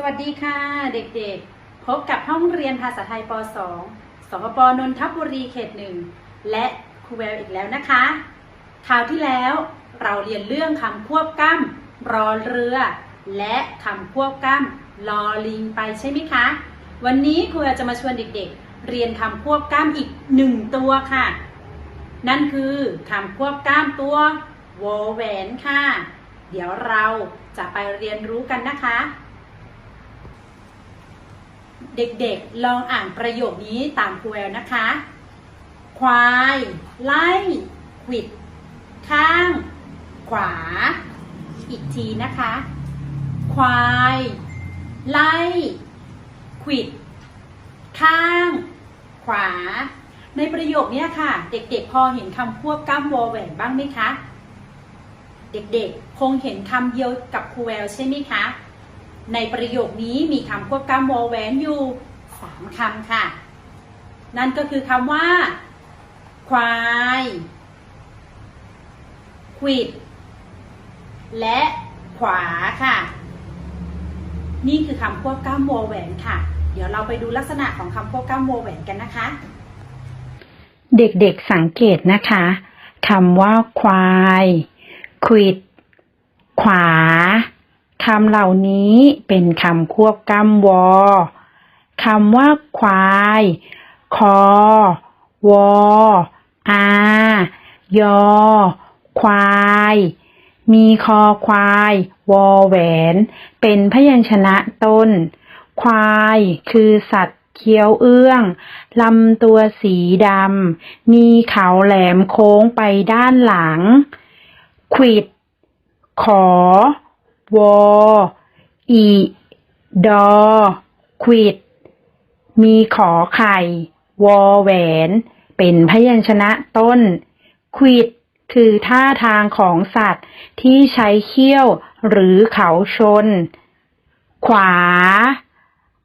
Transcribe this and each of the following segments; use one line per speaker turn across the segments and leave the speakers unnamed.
สวัสดีค่ะ เด็กๆ พบกับห้องเรียนภาษาไทยป .2 สพปนนทบุรีเขตหนึ่งและครูแววอีกแล้วนะคะ คราวที่แล้วเราเรียนเรื่องคำควบกล้ำรอเรือ และคำควบกล้ำลอลิงไปใช่ไหมคะ วันนี้ครูแววจะมาชวนเด็กๆ เรียนคำควบกล้ำอีกหนึ่งตัวค่ะ นั่นคือคำควบกล้ำตัววอแหวนค่ะ เดี๋ยวเราจะไปเรียนรู้กันนะคะ เด็กๆ ลองอ่านประโยคนี้ตามครูแววนะคะ ควาย ไล่ขวิด ข้าง ขวา อีกทีนะคะ ควาย ไล่ขวิด ข้าง ขวา ในประโยคนี้ค่ะ เด็กๆ พอเห็นคำควบกล้ำวอแหวนบ้างไหมคะ เด็กๆ คงเห็นคำเดียวกับครูแววใช่ไหมคะ ในประโยคนี้มีคำควบกล้ำวอแหวนอยู่สามคำค่ะ นั่นก็คือคำว่า ควายขวิด และขวาค่ะ นี่คือคำควบกล้ำวอแหวนค่ะ เดี๋ยวเราไปดูลักษณะของคำควบกล้ำวอแหวนกันนะคะ
เด็กๆสังเกตนะคะคำว่าควายควิด ขวา คำเหล่านี้เป็นคำควบกล้ำวอคำว่าควาย คอ วอ อา ยอ ควาย มีคอควาย วอแหวน เป็นพยัญชนะต้น ควายคือสัตว์เคี้ยวเอื้อง ลำตัวสีดำ มีเขาแหลมโค้งไปด้านหลังขวิด ขอ วออีดอขวิด มีขอไข่ วอแหวน เป็นพยัญชนะต้นขวิด คือท่าทางของสัตว์ที่ใช้เขี้ยวหรือเขาชน ขวา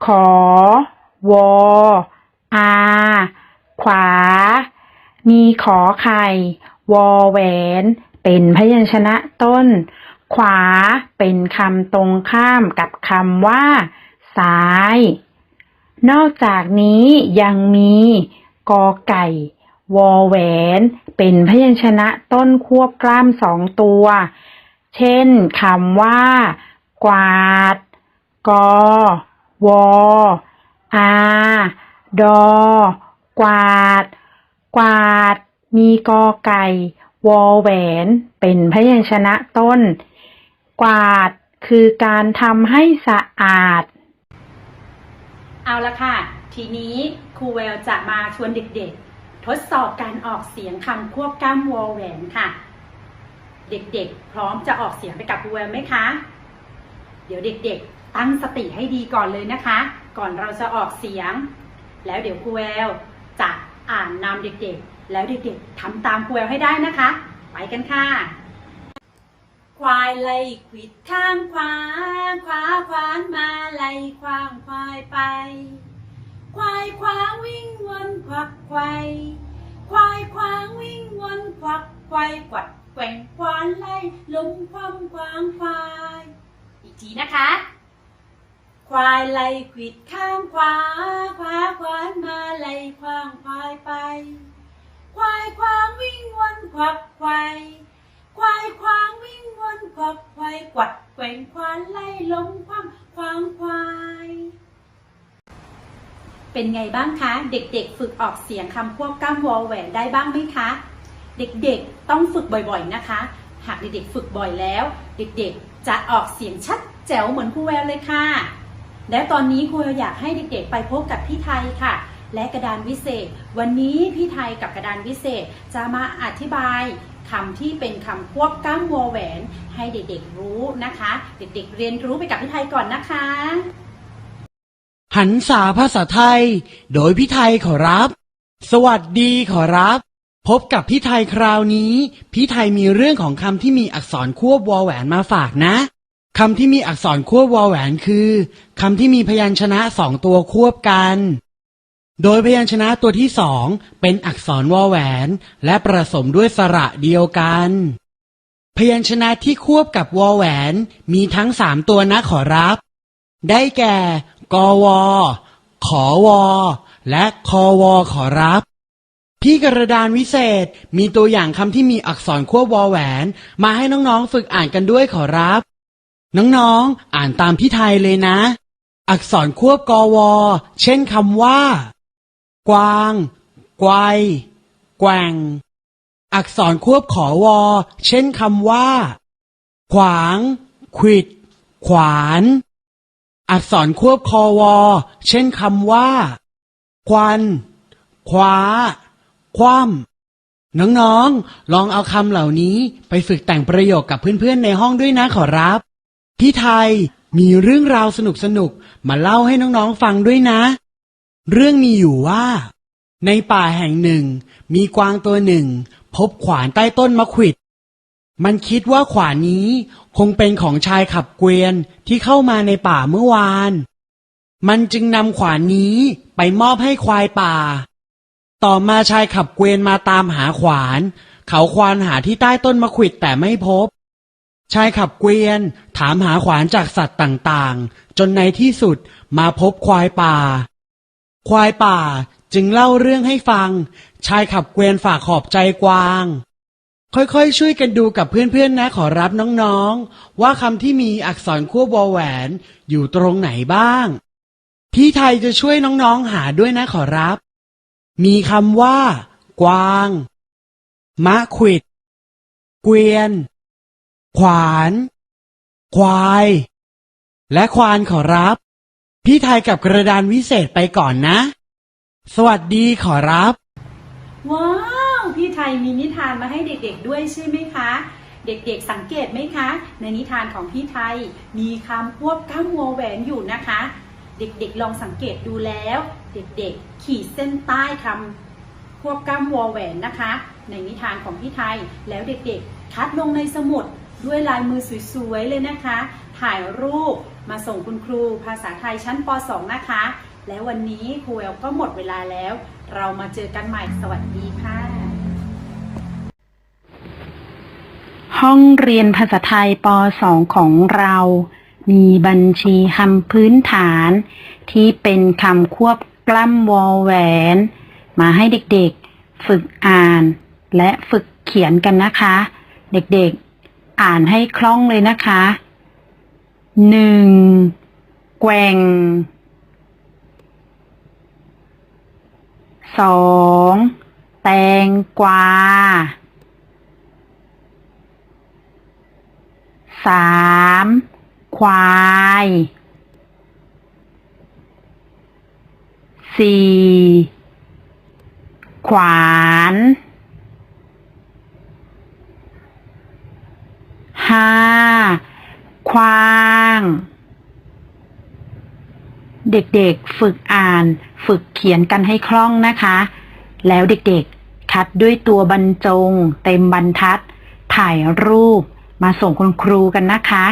ขอ วอ อา ขวา มีขอไข่ วอแหวน เป็นพยัญชนะต้น ขวาเป็นคำตรงข้ามกับคำว่า ซ้าย นอกจากนี้ยังมีกอไก่ วอแหวน เป็นพยัญชนะต้นควบกล้ามสองตัว เช่นคำว่า กวาด กอ วอ อา ดอ กวาด กวาด มีกอไก่ วอแหวน เป็นพยัญชนะต้น วาด คือการทำให้สะอาด
เอาละค่ะ ทีนี้ครูแววจะมาชวนเด็กๆ ทดสอบการออกเสียงคำควบกล้ำวอลแหวนค่ะ เด็กๆ พร้อมจะออกเสียงไปกับครูแววไหมคะ เดี๋ยวเด็กๆ ตั้งสติให้ดีก่อนเลยนะคะ ก่อนเราจะออกเสียง แล้วเดี๋ยวครูแววจะอ่านนำเด็กๆ แล้วเด็กๆทำตามครูแววให้ได้นะคะ ไปกันค่ะ ควายไล่ขวิดข้างขวา ขวาควานมาไล่ควางควายไป ควายควางวิ่งวนควักไขวควายควางวิ่งวนควักไขวกวัดแกว่งควานไล่ลงความควางควาย อีกทีนะคะ ควายไล่ขวิดข้างขวา ขวาควานมาไล่ควางควายไป ควายควางวิ่งวนควักไขวคว ควักไขวกวัดแกว่งควานไล่ล้มความควางควาย เป็นไงบ้างคะ เด็กๆ ฝึกออกเสียงคำควบกล้ำวอแหวนได้บ้างไหมคะ เด็กๆต้องฝึกบ่อยๆนะคะ หากเด็กๆฝึกบ่อยแล้ว เด็กๆจะออกเสียงชัดแจ๋วเหมือนครูแววเลยค่ะ และตอนนี้ครูแววอยากให้เด็กๆ ไปพบกับพี่ไทยค่ะและกระดานวิเศษ วันนี้พี่ไทยกับกระดานวิเศษจะมาอธิบาย คำที่เป็นคำควบกล้ำวอแหวน ให้เด็กๆรู้นะคะ เด็กๆเรียนรู้ไปกับพี่ไทยก่อนนะคะ
หันษาภาษาไทย โดยพี่ไทยขอรับ สวัสดีขอรับ พบกับพี่ไทยคราวนี้ พี่ไทยมีเรื่องของคำที่มีอักษรควบวอแหวนมาฝากนะคำที่มีอักษรควบวอแหวนคือคำที่มีพยัญชนะสองตัวควบกัน โดยพยัญชนะตัวที่สองเป็นอักษรวอแหวน และประสมด้วยสระเดียวกัน พยัญชนะที่ควบกับวอแหวน มีทั้งสามตัวนะขอรับ ได้แก่ กว ขอวและคอวขอรับ พี่กระดานวิเศษมีตัวอย่างคำที่มีอักษรควบวอแหวน มาให้น้องๆฝึกอ่านกันด้วยขอรับ น้องๆอ่านตามพี่ไทยเลยนะ อักษรควบกว เช่นคำว่า กวาง ไกวแกว่ง อักษรควบขอวอ เช่นคำว่า ขวาง ขิด ขวาน อักษรควบคอวอ เช่นคำว่า ควัน คว้า คว่ำน้องๆ ลองเอาคำเหล่านี้ไปฝึกแต่งประโยคกับเพื่อนๆ ในห้องด้วยนะขอรับ พี่ไทยมีเรื่องราวสนุกๆ มาเล่าให้น้องๆ ฟังด้วยนะ เรื่องมีอยู่ว่า ในป่าแห่งหนึ่ง มีกวางตัวหนึ่ง พบขวานใต้ต้นมะขวิด มันคิดว่าขวานนี้คงเป็นของชายขับเกวียนที่เข้ามาในป่าเมื่อวาน มันจึงนำขวานนี้ไปมอบให้ควายป่า ต่อมาชายขับเกวียนมาตามหาขวาน เขาควานหาที่ใต้ต้นมะขวิดแต่ไม่พบ ชายขับเกวียนถามหาขวานจากสัตว์ต่างๆ จนในที่สุดมาพบควายป่า ควายป่าจึงเล่าเรื่องให้ฟัง ชายขับเกวียนฝากขอบใจกวาง ค่อยๆ ช่วยกันดูกับเพื่อนๆนะขอรับน้องๆ ว่าคำที่มีอักษรควบวอแหวนอยู่ตรงไหนบ้าง พี่ไทยจะช่วยน้องๆหาด้วยนะขอรับ มีคำว่า กวาง มะขวิด เกวียน ขวาน ควาย และควานขอรับ พี่ไทยกับกระดานวิเศษไปก่อนนะ สวัสดีขอรับ
ว้าว พี่ไทยมีนิทานมาให้เด็กๆด้วยใช่ไหมคะ เด็กๆสังเกตไหมคะ ในนิทานของพี่ไทยมีคำควบกล้ำวอแหวนอยู่นะคะ เด็กๆลองสังเกตดูแล้ว เด็กๆ ขีดเส้นใต้คำควบกล้ำวอแหวนนะคะ ในนิทานของพี่ไทยแล้วเด็กๆ คัดลงในสมุดด้วยลายมือสวยๆเลยนะคะ ถ่ายรูปมาส่งคุณครูภาษาไทยชั้นป .2 นะคะ และววันนี้ครูแอลก็หมดเวลาแล้ว เรามาเจอกันใหม่สวัสดีค่ะ
ห้องเรียนภาษาไทยป .2 ของเรา มีบัญชีคำพื้นฐาน ที่เป็นคำควบกล้ำวอแหวน มาให้เด็กๆ ฝึกอ่านและฝึกเขียนกันนะคะ เด็กๆ อ่านให้คล่องเลยนะคะ หนึ่งแกว่งสองแตงกวาสามควายสี่ขวานห้าควา เด็กๆ ฝึกอ่าน ฝึกเขียนกันให้คล่องนะคะ แล้วเด็กๆ คัดด้วยตัวบรรจง เต็มบรรทัด ถ่ายรูปมาส่งคุณครูกันนะคะ